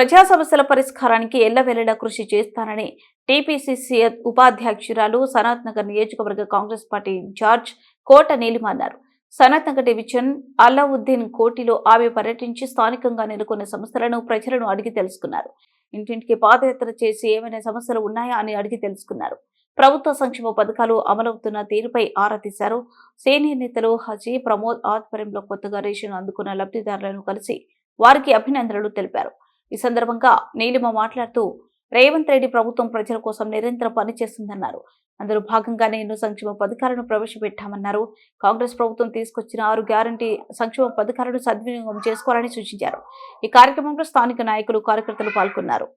ప్రజా సమస్యల పరిష్కారానికి ఎల్లవెల్లలా కృషి చేస్తానని టీపీసీసీ ఉపాధ్యక్షురాలు సనత్ నగర్ నియోజకవర్గ Congress party in-charge Kota Neelima అన్నారు. సనత్ నగర్ డివిజన్ అల్లావుద్దీన్ కోటిలో ఆమె పర్యటించి స్థానికంగా నెలకొన్న సమస్యలను ప్రజలను అడిగి తెలుసుకున్నారు. ఇంటింటికి పాదయాత్ర చేసి ఏమైనా సమస్యలు ఉన్నాయా అని అడిగి తెలుసుకున్నారు. ప్రభుత్వ సంక్షేమ పథకాలు అమలవుతున్న తీరుపై ఆరా తీశారు. సీనియర్ నేతలు హజీ ప్రమోద్ ఆధ్వర్యంలో కొత్తగా రేషన్ అందుకున్న లబ్ధిదారులను కలిసి వారికి అభినందనలు తెలిపారు. ఈ సందర్భంగా నీలిమ మాట్లాడుతూ రేవంత్ రెడ్డి ప్రభుత్వం ప్రజల కోసం నిరంతరం పనిచేస్తుందన్నారు అందులో భాగంగానే ఎన్నో సంక్షేమ పథకాలను ప్రవేశపెట్టామన్నారు కాంగ్రెస్ ప్రభుత్వం తీసుకొచ్చిన ఆరు గ్యారంటీ సంక్షేమ పథకాలను సద్వినియోగం చేసుకోవాలని సూచించారు ఈ కార్యక్రమంలో స్థానిక నాయకులు కార్యకర్తలు పాల్గొన్నారు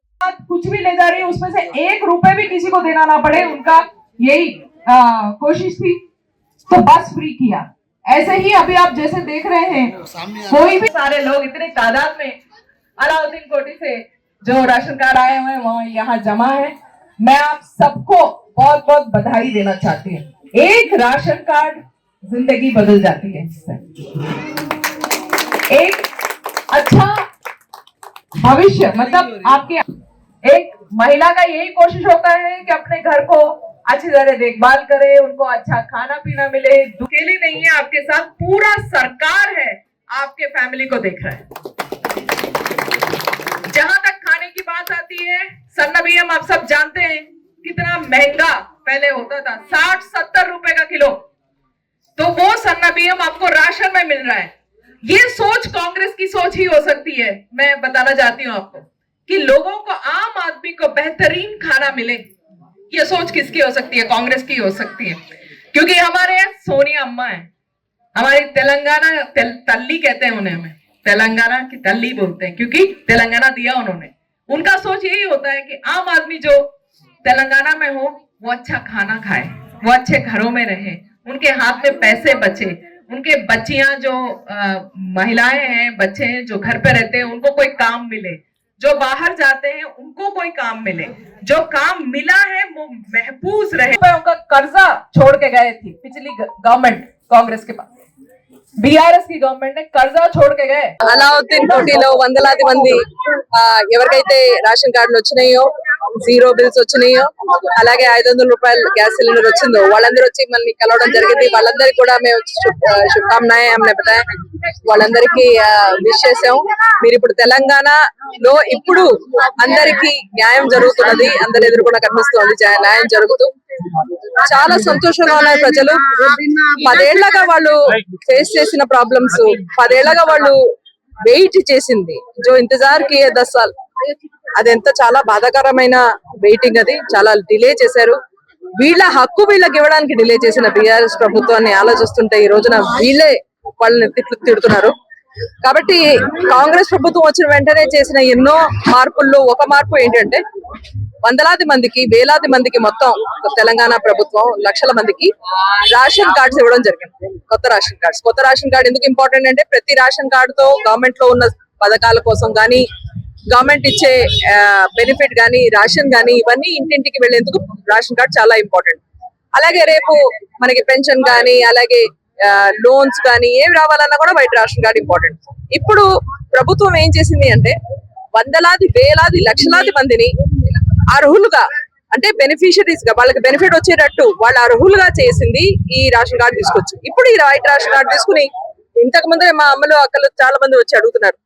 कुछ भी ले जा रही है उसमें से एक रुपए भी किसी को देना ना पड़े उनका यही आ, कोशिश थी तो बस फ्री किया ऐसे ही अभी आप जैसे देख रहे हैं कोई भी सारे लोग इतने तादाद में अलाउद्दीन कोटी से जो राशन कार्ड आए हुए वो यहाँ जमा है। मैं आप सबको बहुत बहुत बधाई देना चाहती हूँ। एक राशन कार्ड ज़िंदगी बदल जाती है एक अच्छा भविष्य मतलब आपके एक महिला का यही कोशिश होता है कि अपने घर को अच्छी तरह देखभाल करे, उनको अच्छा खाना पीना मिले। अकेले नहीं है, आपके साथ पूरा सरकार है, आपके फैमिली को देख रहा है जहाँ तक खाने की बात आती है सन्ना हम आप सब जानते हैं कितना महँगा पहले होता था साठ सत्तर रुपए का किलो। तो वो सन्ना बीएम आपको राशन में मिल रहा है। ये सोच कांग्रेस की सोच ही हो सकती है। मैं बताना चाहती हूँ आपको कि लोगों को आम आदमी को बेहतरीन खाना मिले। ये सोच किसकी हो सकती है? कांग्रेस की हो सकती है। क्योंकि हमारे यहाँ सोनिया अम्मा है। हमारी तेलंगाना तेल, तल्ली कहते हैं उन्हें हमें। तेलंगाना की तल्ली बोलते हैं क्योंकि तेलंगाना दिया उन्होंने। उनका सोच यही होता है कि आम आदमी जो तेलंगाना में हो, वो अच्छा खाना खाए, वो अच्छे घरों में रहे, उनके हाथ में पैसे बचे, उनके बच्चियाँ जो महिलाएँ हैं, बच्चे हैं, जो घर पे रहते हैं, उनको कोई काम मिले, जो बाहर जाते हैं, उनको कोई काम मिले, जो काम मिला है, वो महफूज रहे। उनका कर्जा छोड़ के गए थे पिछली गवर्नमेंट, कांग्रेस के पास। బీఆర్ఎస్కి గవర్నమెంట్ కర్జా చోడకగా అలావుద్దీన్ కోటిలో వందలాది మంది ఎవరికైతే రేషన్ కార్డులు వచ్చినాయో జీరో బిల్స్ వచ్చినాయో అలాగే ఐదు వందల రూపాయలు గ్యాస్ సిలిండర్ వచ్చిందో వాళ్ళందరూ వచ్చి మనల్ని కలవడం జరిగింది. వాళ్ళందరికీ కూడా మేము శుభకామనాయే ఏమన్నా వాళ్ళందరికీ విష్ చేసాం మీరు ఇప్పుడు తెలంగాణ లో ఇప్పుడు అందరికీ న్యాయం జరుగుతున్నది అందరి ఎదురు కూడా కనిపిస్తుంది న్యాయం జరుగుతూ చాలా సంతోషంగా ఉన్నారు ప్రజలు. పదేళ్ళగా వాళ్ళు ఫేస్ చేసిన ప్రాబ్లమ్స్ పదేళ్ళగా వాళ్ళు వెయిట్ చేసింది. జో ఇంతజార్కి దస్ సాల్. అది ఎంత చాలా బాధాకరమైన వెయిటింగ్ అది. చాలా డిలే చేశారు. వీళ్ళ హక్కు వీళ్ళకి ఇవ్వడానికి డిలే చేసిన బిఆర్ఎస్ ప్రభుత్వాన్ని ఆలోచిస్తుంటే ఈ రోజున వీళ్ళే వాళ్ళని తిట్లు తిడుతున్నారు. కాబట్టి కాంగ్రెస్ ప్రభుత్వం వచ్చిన వెంటనే చేసిన ఎన్నో మార్పుల్లో ఒక మార్పు ఏంటంటే వందలాది మందికి వేలాది మందికి మొత్తం తెలంగాణ ప్రభుత్వం లక్షల మందికి రేషన్ కార్డ్స్ ఇవ్వడం జరిగింది. కొత్త రేషన్ కార్డ్స్. కొత్త రేషన్ కార్డ్ ఎందుకు ఇంపార్టెంట్ అంటే ప్రతి రేషన్ కార్డుతో గవర్నమెంట్లో ఉన్న పథకాల కోసం కానీ గవర్నమెంట్ ఇచ్చే బెనిఫిట్ కానీ రేషన్ కానీ ఇవన్నీ ఇంటింటికి వెళ్ళేందుకు రేషన్ కార్డ్ చాలా ఇంపార్టెంట్ అలాగే రేపు మనకి పెన్షన్ కానీ అలాగే లోన్స్ కానీ ఏమి రావాలన్నా కూడా వైట్ రేషన్ కార్డ్ ఇంపార్టెంట్ ఇప్పుడు ప్రభుత్వం ఏం చేసింది అంటే వందలాది వేలాది లక్షలాది మందిని అర్హులుగా అంటే బెనిఫిషరీస్గా వాళ్ళకి బెనిఫిట్ వచ్చేటట్టు వాళ్ళ అర్హులుగా చేసింది ఈ రేషన్ కార్డు తీసుకొచ్చి. ఇప్పుడు ఈ వైట్ రేషన్ కార్డు తీసుకుని ఇంతకు ముందే మా అమ్మలు అక్కలు చాలా మంది వచ్చి అడుగుతున్నారు.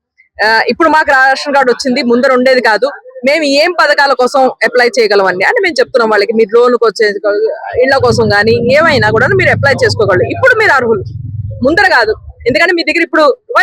ఆ, ఇప్పుడు మాకు రేషన్ కార్డు వచ్చింది ముందర ఉండేది కాదు. మేము ఏం పథకాల కోసం అప్లై చేయగలమండి అని మేము చెప్తున్నాం వాళ్ళకి. మీరు లోన్ వచ్చే ఇళ్ళ కోసం కానీ ఏమైనా కూడా మీరు అప్లై చేసుకోగలరు. ఇప్పుడు మీరు అర్హులు. ముందర కాదు. ఎందుకంటే మీ దగ్గర ఇప్పుడు